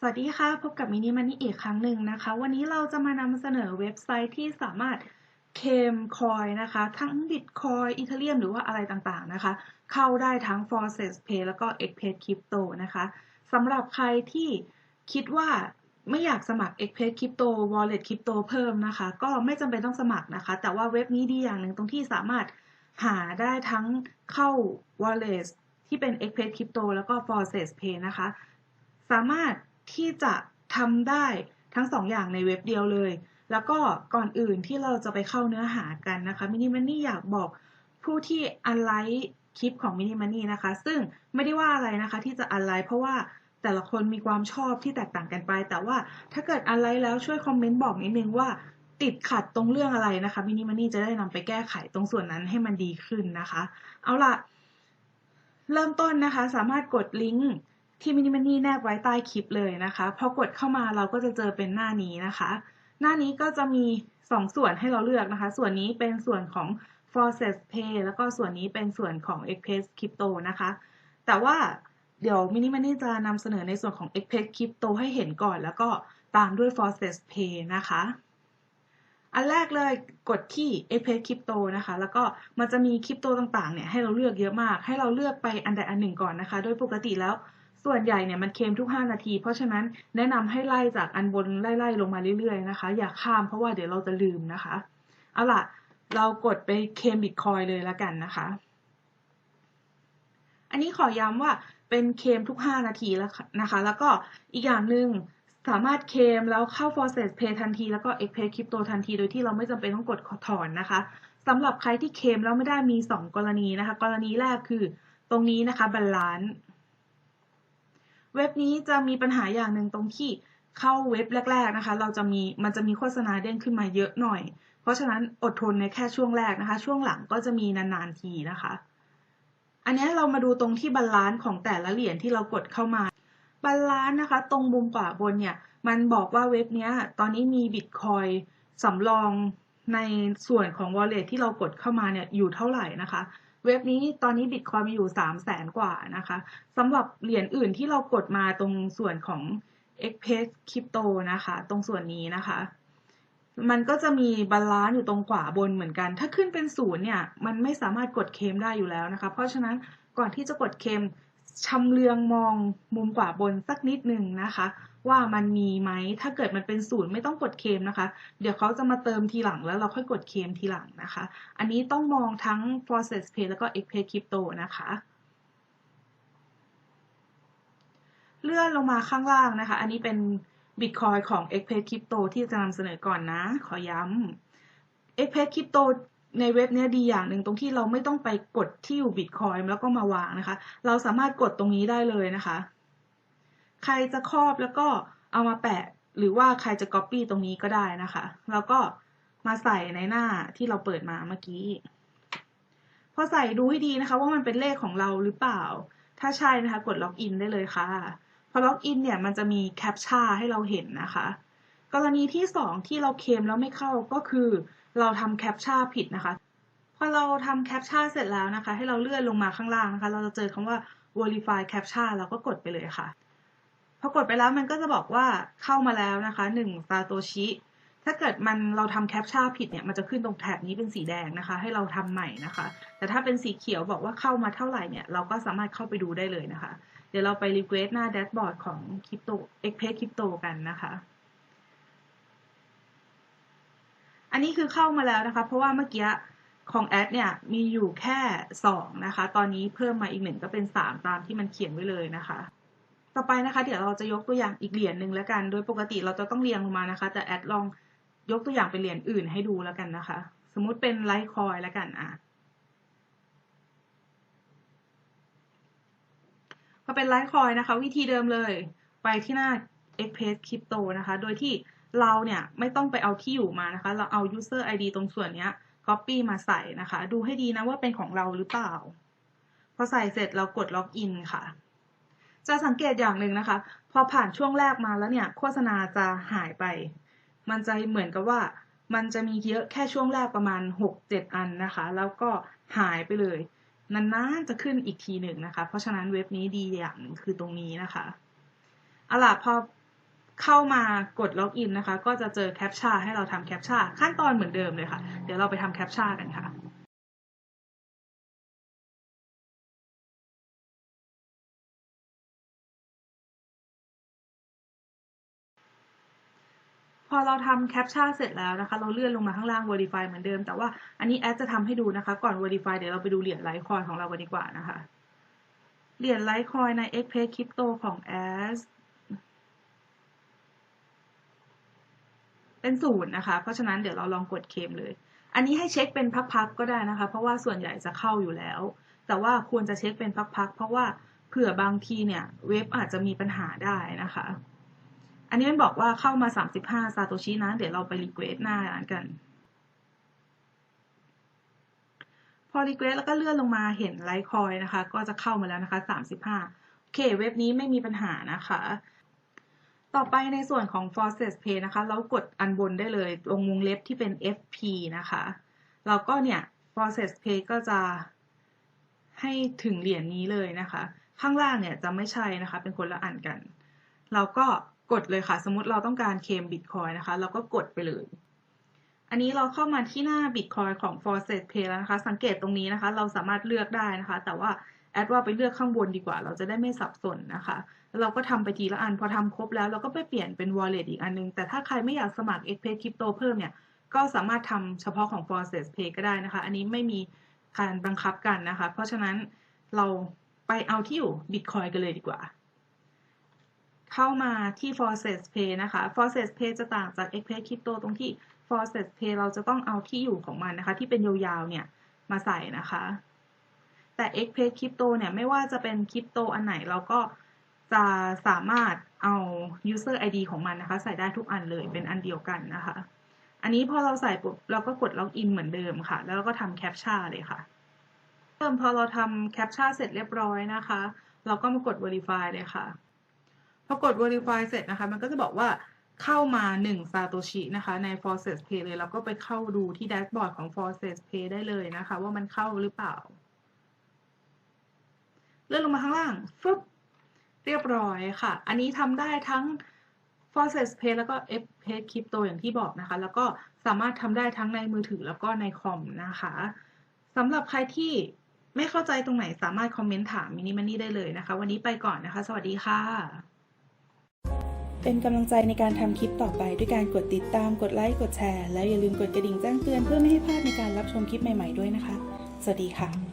สวัสดีค่ะ พบกับมินิมันนี่อีกครั้งหนึ่งนะคะ วันนี้เราจะมานำเสนอเว็บไซต์ที่สามารถเคมคอยนะคะ ทั้งบิตคอยอีเทเรียมหรือว่าอะไรต่างๆนะคะ เข้าได้ทั้ง f o r c e s Pay แล้วก็ x p a y Crypto นะคะสำหรับใครที่คิดว่าไม่อยากสมัคร x p a y Crypto Wallet Crypto เพิ่มนะคะ ก็ไม่จำเป็นต้องสมัครนะคะ แต่ว่าเว็บนี้ดีอย่างหนึ่งตรงที่สามารถหาได้ทั้งเข้า Wallet ที่เป็น x p a y Crypto แล้วก็ f o r c e s Pay นะคะ สามารถ ที่จะทำได้ทั้งสองอย่างในเว็บเดียวเลย แล้วก็ก่อนอื่นที่เราจะไปเข้าเนื้อหากันนะคะมินิมันนี่อยากบอกผู้ที่อันไลค์คลิปของมินิมันนี่นะคะ ซึ่งไม่ได้ว่าอะไรนะคะที่จะอันไลค์เพราะว่าแต่ละคนมีความชอบที่แตกต่างกันไป แต่ว่าถ้าเกิดอันไลค์แล้วช่วยคอมเมนต์บอกนิดนึงว่าติดขัดตรงเรื่องอะไรนะคะมินิมันนี่จะได้นำไปแก้ไขตรงส่วนนั้นให้มันดีขึ้นนะคะ เอาล่ะ เริ่มต้นนะคะ สามารถกดลิงก์ ที่มินิมันนี่แนบไว้ใต้คลิปเลยนะคะ พอกดเข้ามาเราก็จะเจอเป็นหน้านี้นะคะ หน้านี้ก็จะมี 2 ส่วนให้เราเลือกนะคะ ส่วนนี้เป็นส่วนของ f o r c e s Pay แล้วก็ส่วนนี้เป็นส่วนของ Express Crypto นะคะ แต่ว่าเดี๋ยวมินิมันนี่จะนำเสนอในส่วนของ Express Crypto ให้เห็นก่อน แล้วก็ตามด้วย f o r c e s Pay นะคะ อันแรกเลยกดที่ Express Crypto นะคะ แล้วก็มันจะมีคริปโตต่างๆเนี่ยให้เราเลือกเยอะมาก ให้เราเลือกไปอันใดอันหนึ่งก่อนนะคะ โดยปกติแล้ว ส่วนใหญ่เนี่ยมันเค็มทุก 5 นาที เพราะฉะนั้นแนะนำให้ไล่จากอันบนไล่ๆลงมาเรื่อยๆนะคะ อย่าข้ามเพราะว่าเดี๋ยวเราจะลืมนะคะ เอาล่ะ เรากดไปเค็มบิตคอยเลยแล้วกันนะคะ อันนี้ขอย้ำว่าเป็นเคมทุก 5 นาทีแล้วนะคะ แล้วก็อีกอย่างหนึ่งสามารถเคมแล้วเข้า f o r c e s Pay ทันที แล้วก็ x p a y Crypto ทันที โดยที่เราไม่จำเป็นต้องกดถอนนะคะสำหรับใครที่เคมแล้วไม่ได้มี 2 กรณีนะคะ กรณีแรกคือตรงนี้นะคะบัลลานซ์ เว็บนี้จะมีปัญหาอย่างหนึ่งตรงที่เข้าเว็บแรก ๆนะคะ เราจะมีมันจะมีโฆษณาเด้งขึ้นมาเยอะหน่อย เพราะฉะนั้นอดทนในแค่ช่วงแรกนะคะ ช่วงหลังก็จะมีนานๆทีนะคะ อันนี้เรามาดูตรงที่บาลานซ์ของแต่ละเหรียญที่เรากดเข้ามาบาลานซ์นะคะ ตรงมุมขวาบนเนี่ย มันบอกว่าเว็บนี้ตอนนี้มีบิตคอยสำรองในส่วนของ wallet ที่เรากดเข้ามาเนี่ยอยู่เท่าไหร่นะคะ เว็บนี้ตอนนี้บิตคอยมีอยู่สามแสนกว่านะคะสำหรับเหรียญอื่นที่เรากดมาตรงส่วนของ e x p r e s s Crypto นะคะ ตรงส่วนนี้นะคะ มันก็จะมีบาลานซ์อยู่ตรงขวาบนเหมือนกัน ถ้าขึ้นเป็นศูนย์เนี่ย มันไม่สามารถกดเคมได้อยู่แล้วนะคะ เพราะฉะนั้นก่อนที่จะกดเคมชำเลืองมองมุมขวาบนสักนิดหนึ่งนะคะ ว่ามันมีไหม ถ้าเกิดมันเป็นศูนย์ไม่ต้องกดเคมนะคะ เดี๋ยวเขาจะมาเติมทีหลังแล้วเราค่อยกดเคมทีหลังนะคะ อันนี้ต้องมองทั้ง process pay แล้วก็ x pay crypto นะคะเลื่อนลงมาข้างล่างนะคะ อันนี้เป็น Bitcoin ของ x pay crypto ที่จะนำเสนอก่อนนะ ขอย้ำ x pay crypto ในเว็บนี้ดีอย่างหนึ่งตรงที่เราไม่ต้องไปกดที่อยู่ Bitcoin แล้วก็มาวางนะคะ เราสามารถกดตรงนี้ได้เลยนะคะ ใครจะครอบแล้วก็เอามาแปะ หรือว่าใครจะ Copy ตรงนี้ก็ได้นะคะ แล้วก็มาใส่ในหน้าที่เราเปิดมาเมื่อกี้ พอใส่ดูให้ดีนะคะ ว่ามันเป็นเลขของเราหรือเปล่า ถ้าใช่นะคะ กดล็อกอินได้เลยค่ะ พอล็อกอินเนี่ยมันจะมีแคปชั่นให้เราเห็นนะคะ กรณีที่สองที่เราเคมแล้วไม่เข้าก็คือเราทำแคปชั่นผิดนะคะพอเราทำแคปชั่นเสร็จแล้วนะคะ ให้เราเลื่อนลงมาข้างล่างนะคะ เราจะเจอคำว่า verify captcha เราก็กดไปเลยค่ะ พอกดไปแล้วมันก็จะบอกว่าเข้ามาแล้วนะคะหนึ่งซาโตชิ ถ้าเกิดมันเราทำแคปชั่นผิดเนี่ย มันจะขึ้นตรงแถบนี้เป็นสีแดงนะคะ ให้เราทำใหม่นะคะ แต่ถ้าเป็นสีเขียวบอกว่าเข้ามาเท่าไหร่เนี่ย เราก็สามารถเข้าไปดูได้เลยนะคะ เดี๋ยวเราไปรีเควสหน้าแดชบอร์ดของคริปโตเอ็กเพสคริปโตกันนะคะอันนี้คือเข้ามาแล้วนะคะ เพราะว่าเมื่อกี้ของแอดเนี่ยมีอยู่แค่ 2 นะคะ ตอนนี้เพิ่มมาอีกหนึ่งก็เป็น 3 ตามที่มันเขียนไว้เลยนะคะ ต่อไปนะคะ เดี๋ยวเราจะยกตัวอย่างอีกเหรียญหนึ่งแล้วกัน โดยปกติเราจะต้องเรียงลงมานะคะ แต่แอดลองยกตัวอย่างเป็นเหรียญอื่นให้ดูแล้วกันนะคะ สมมุติเป็นไลท์คอยแล้วกันอะพอเป็นไลท์คอยนะคะ วิธีเดิมเลย ไปที่หน้า Express Crypto นะคะ โดยที่เราเนี่ยไม่ต้องไปเอาที่อยู่มานะคะ เราเอา user ID ตรงส่วนนี้ copy มาใส่นะคะ ดูให้ดีนะว่าเป็นของเราหรือเปล่า พอใส่เสร็จเรากดล็อกอินค่ะ จะสังเกตอย่างหนึ่งนะคะ พอผ่านช่วงแรกมาแล้วเนี่ย โฆษณาจะหายไป มันจะเหมือนกับว่า มันจะมีเยอะแค่ช่วงแรกประมาณ 6-7 อันนะคะ แล้วก็หายไปเลยนานๆจะขึ้นอีกทีหนึ่งนะคะ เพราะฉะนั้นเว็บนี้ดีอย่างคือตรงนี้นะคะเอาล่ะพอเข้ามากดล็อกอินนะคะ ก็จะเจอแคปชั่นให้เราทำแคปชั่นขั้นตอนเหมือนเดิมเลยค่ะ เดี๋ยวเราไปทำแคปชั่นกันค่ะ พอเราทำแคปชั่นเสร็จแล้วนะคะ เราเลื่อนลงมาข้างล่าง verify เหมือนเดิม แต่ว่าอันนี้แอดจะทำให้ดูนะคะ ก่อน verify เดี๋ยวเราไปดูเหรียญไลท์คอยของเรากันดีกว่านะคะ เหรียญไลท์คอยใน x p a y Crypto ของแอดเป็นศูนย์นะคะ เพราะฉะนั้นเดี๋ยวเราลองกดเคมเลย อันนี้ให้เช็คเป็นพักๆก็ได้นะคะ เพราะว่าส่วนใหญ่จะเข้าอยู่แล้ว แต่ว่าควรจะเช็คเป็นพักๆ เพราะว่าเผื่อบางทีเนี่ยเว็บอาจจะมีปัญหาได้นะคะ อันนี้มันบอกว่าเข้ามา35ซาโตชินะ เดี๋ยวเราไปรีเควสหน้าร้านกัน พอรีเควสแล้วก็เลื่อนลงมาเห็นไลท์คอยนะคะ ก็จะเข้ามาแล้วนะคะ35โอเค เว็บนี้ไม่มีปัญหานะคะ ต่อไปในส่วนของ Faucet Pay นะคะ เรากดอันบนได้เลยตรงวงเล็บที่เป็น FP นะคะแล้วก็เนี่ย Faucet Pay ก็จะให้ถึงเหรียญนี้เลยนะคะ ข้างล่างเนี่ยจะไม่ใช่นะคะ เป็นคนละอันกัน เราก็ กดเลยค่ะ สมมติเราต้องการเคม Bitcoin นะคะ เราก็กดไปเลย อันนี้เราเข้ามาที่หน้า Bitcoin ของ Faucet Pay แล้วนะคะ สังเกตตรงนี้นะคะ เราสามารถเลือกได้นะคะ แต่ว่าแอดว่าไปเลือกข้างบนดีกว่า เราจะได้ไม่สับสนนะคะ แล้วเราก็ทำไปทีละอัน พอทำครบแล้วเราก็ไปเปลี่ยนเป็น wallet อีกอันนึง แต่ถ้าใครไม่อยากสมัคร xpay crypto เพิ่มเนี่ย ก็สามารถทำเฉพาะของ Faucet Pay ก็ได้นะคะ อันนี้ไม่มีการบังคับกันนะคะ เพราะฉะนั้นเราไปเอาที่อยู่ Bitcoin กันเลยดีกว่า เข้ามาที่ Faucet Pay นะคะ Faucet Pay จะต่างจาก xpay crypto ตรงที่ Faucet Pay เราจะต้องเอาที่อยู่ของมันนะคะ ที่เป็นยาวๆเนี่ยมาใส่นะคะ แต่ xpay crypto เนี่ยไม่ว่าจะเป็นคริปโตอันไหนเราก็จะสามารถเอา user ID ของมันนะคะ ใส่ได้ทุกอันเลยเป็นอันเดียวกันนะคะ อันนี้พอเราใส่ปุ๊บเราก็กดล็อกอินเหมือนเดิมค่ะ แล้วเราก็ทำแคปชั่นเลยค่ะเริ่มพอเราทำแคปชั่นเสร็จเรียบร้อยนะคะ เราก็มากด verify เลยค่ะ พอกด verify เสร็จนะคะ มันก็จะบอกว่าเข้ามา1ซาโตชินะคะใน Faucet Pay เลยเราก็ไปเข้าดูที่แดชบอร์ดของ Faucet Pay ได้เลยนะคะ ว่ามันเข้าหรือเปล่า เลื่อนลงมาข้างล่างฟึบเรียบร้อยค่ะ อันนี้ทำได้ทั้ง Faucet Pay แล้วก็ F Pay Crypto อย่างที่บอกนะคะ แล้วก็สามารถทำได้ทั้งในมือถือแล้วก็ในคอมนะคะสำหรับใครที่ไม่เข้าใจตรงไหนสามารถคอมเมนต์ถามมินิมันนี่ได้เลยนะคะ วันนี้ไปก่อนนะคะ สวัสดีค่ะ เป็นกำลังใจในการทำคลิปต่อไปด้วยการกดติดตาม กดไลค์ กดแชร์ แล้วอย่าลืมกดกระดิ่งแจ้งเตือนเพื่อไม่ให้พลาดในการรับชมคลิปใหม่ๆด้วยนะคะ สวัสดีค่ะ